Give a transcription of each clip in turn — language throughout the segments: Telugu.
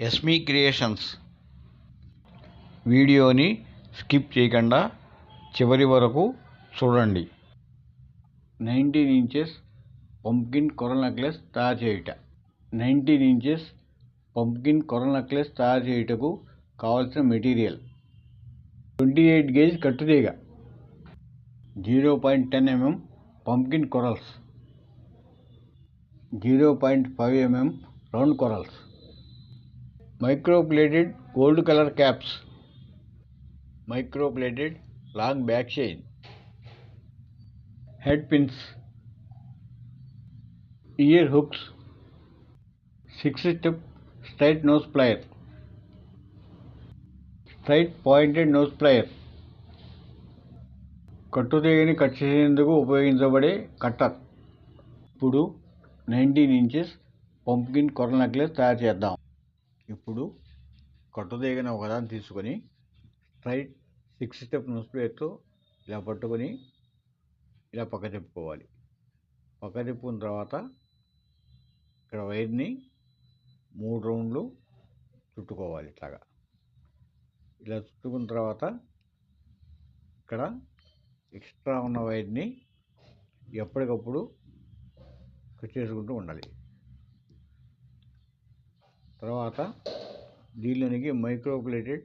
ఎస్మి క్రియేషన్స్ వీడియోని స్కిప్ చేయకుండా చివరి వరకు చూడండి. Nineteen inches pumpkin coral necklace తయారు చేయుట. Nineteen inches pumpkin coral necklace తయారు చేయుటకు కావలసిన material twenty eight gauge కట్టుతీగ. Zero point ten mm pumpkin corals. Zero point five mm round corals. Microplated gold colour caps. Microplated long back chain head pins. Ear hooks. Six step straight nose plier straight pointed nose plier కట్టుదేగిని cut చేసేందుకు ఉపయోగించబడే కట్టర్. ఇప్పుడు నైన్టీన్ ఇంచెస్ పంప్కిన్ కొరల నెక్లెస్ తయారు చేద్దాం. ఇప్పుడు కట్టుతీగని ఒకదాన్ని తీసుకొని స్ట్రైట్ సిక్స్ స్టెప్ నోస్ ప్లేట్తో ఇలా పట్టుకొని ఇలా పక్క తిప్పుకోవాలి. పక్క తిప్పుకున్న తర్వాత ఇక్కడ వైర్ని మూడు రౌండ్లు చుట్టుకోవాలి ఇట్లాగా. ఇలా చుట్టుకున్న తర్వాత ఇక్కడ ఎక్స్ట్రా ఉన్న వైర్ని ఎప్పటికప్పుడు కట్ చేసుకుంటూ ఉండాలి. తర్వాత దీనిలోనికి మైక్రోప్లేటెడ్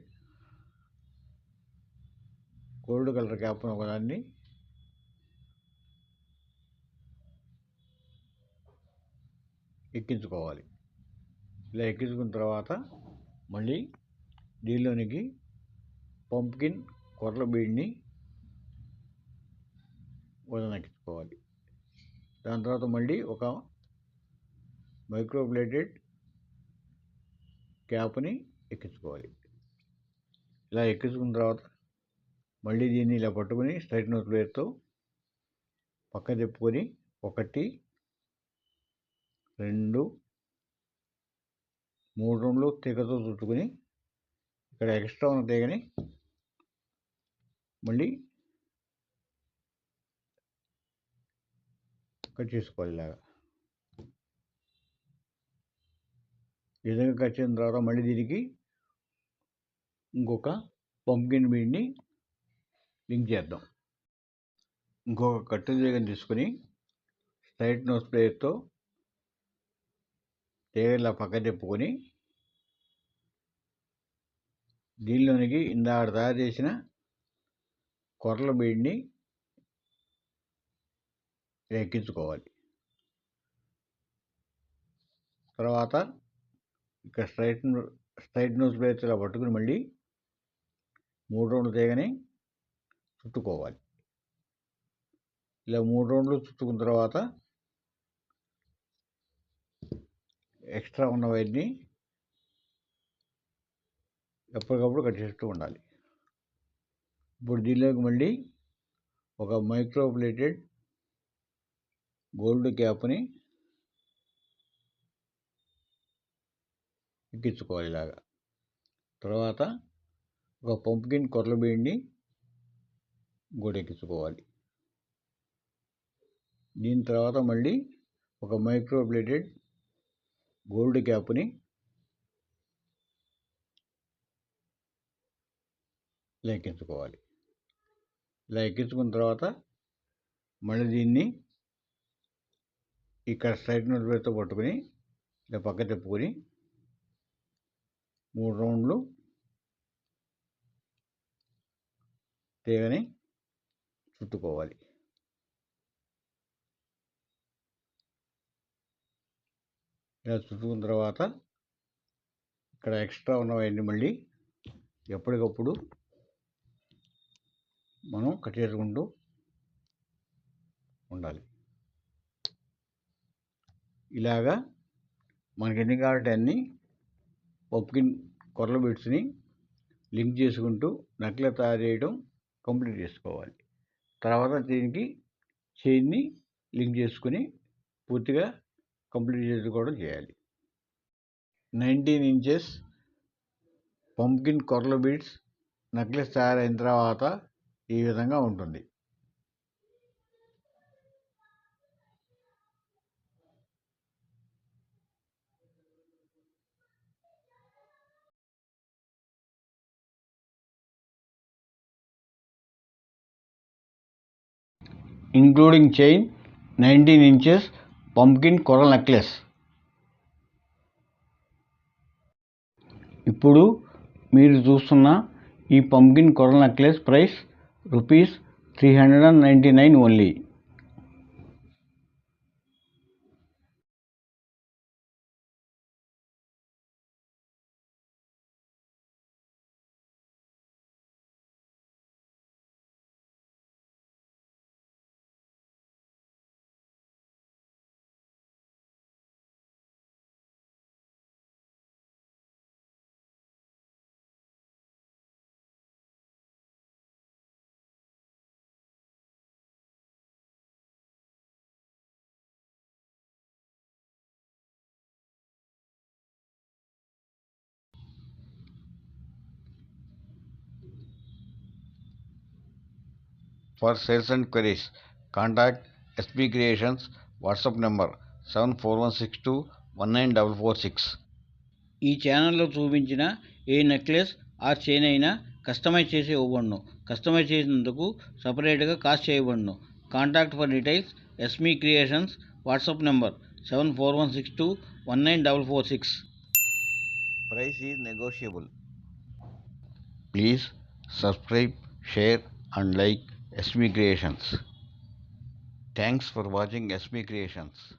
గోల్డ్ కలర్ క్యాప్ను ఒకదాన్ని ఎక్కించుకోవాలి. ఇలా ఎక్కించుకున్న తర్వాత మళ్ళీ దీనిలోనికి పంప్కిన్ కొర్ర బీడ్ని వదనెక్కించుకోవాలి. దాని తర్వాత మళ్ళీ ఒక మైక్రోప్లేటెడ్ క్యాప్ని ఎక్కించుకోవాలి. ఇలా ఎక్కించుకున్న తర్వాత మళ్ళీ దీన్ని ఇలా పట్టుకొని స్ట్రైట్ నోట్ పక్క తిప్పుకొని ఒకటి రెండు మూడు రౌండ్లు తీగతో చుట్టుకొని ఇక్కడ ఎక్స్ట్రా ఉన్న తీగని మళ్ళీ కట్ చేసుకోవాలి ఇలాగా. ఈ విధంగా కట్ చేసిన తర్వాత మళ్ళీ దీనికి ఇంకొక పంకిన్ బీడ్ని లింక్ చేద్దాం. ఇంకొక కట్టు తీగని తీసుకొని స్ట్రైట్ నోస్ ప్లేయర్తో తీగలా పక్క తిప్పుకొని దీనిలోనికి ఇందాక తయారు చేసిన కొర్రల బీడ్ని ఎక్కించుకోవాలి. తర్వాత ఇక్కడ స్ట్రైట్ స్ట్రైట్ నోస్ బ్లేడ్స్ ఇలా పట్టుకుని మళ్ళీ మూడు రౌండ్లు తీగని చుట్టుకోవాలి. ఇలా మూడు రౌండ్లు చుట్టుకున్న తర్వాత ఎక్స్ట్రా ఉన్న వైర్ని ఎప్పటికప్పుడు కట్ చేస్తూ ఉండాలి. ఇప్పుడు దీనిలోకి మళ్ళీ ఒక మైక్రోప్లేటెడ్ గోల్డ్ క్యాప్ని ఎక్కించుకోవాలి ఇలాగా తర్వాత ఒక పంప్కిన్ కొర్ల బీడ్ని కూడా ఎక్కించుకోవాలి దీని తర్వాత మళ్ళీ ఒక మైక్రోప్లేటెడ్ గోల్డ్ క్యాప్ని ఇలా ఎక్కించుకోవాలి ఇలా ఎక్కించుకున్న తర్వాత మళ్ళీ దీన్ని ఇక్కడ స్ట్రైట్ నోట్ పేరుతో పట్టుకొని ఇలా పక్క తిప్పుకొని మూడు రౌండ్లు. తీగని చుట్టుకోవాలి. ఇలా చుట్టుకున్న తర్వాత ఇక్కడ ఎక్స్ట్రా ఉన్నవన్నీ మళ్ళీ ఎప్పటికప్పుడు మనం కట్టేసుకుంటూ ఉండాలి. ఇలాగా మనకి ఎన్ని కావాలంటే అన్ని పంప్కిన్ కొరల బిట్స్ని లింక్ చేసుకుంటూ నక్లె తయారు చేయడం కంప్లీట్ చేసుకోవాలి. తర్వాత దీనికి చైన్ని లింక్ చేసుకుని పూర్తిగా కంప్లీట్ చేసుకోవడం చేయాలి. Nineteen inches pumpkin కొరల beads necklace తయారైన తర్వాత ఈ విధంగా ఉంటుంది. Including chain 19 inches pumpkin coral necklace ఇప్పుడు మీరు చూస్తున్న ఈ pumpkin coral necklace price rupees three hundred and ninety nine only For sales and queries, contact SB Creations WhatsApp number 74162194446. ఈ ఛానల్లో చూపించిన ఏ నెక్లెస్ ఆర్ చైన్ అయినా కస్టమైజ్ చేసి ఇవ్వబడును. కస్టమైజ్ చేసినందుకు సపరేట్గా కాస్ట్ చేయబడును. Contact for details SB Creations WhatsApp number seven four one six two one nine double four six. Price is negotiable. Please subscribe share and like SB Creations. Thanks for watching SB Creations.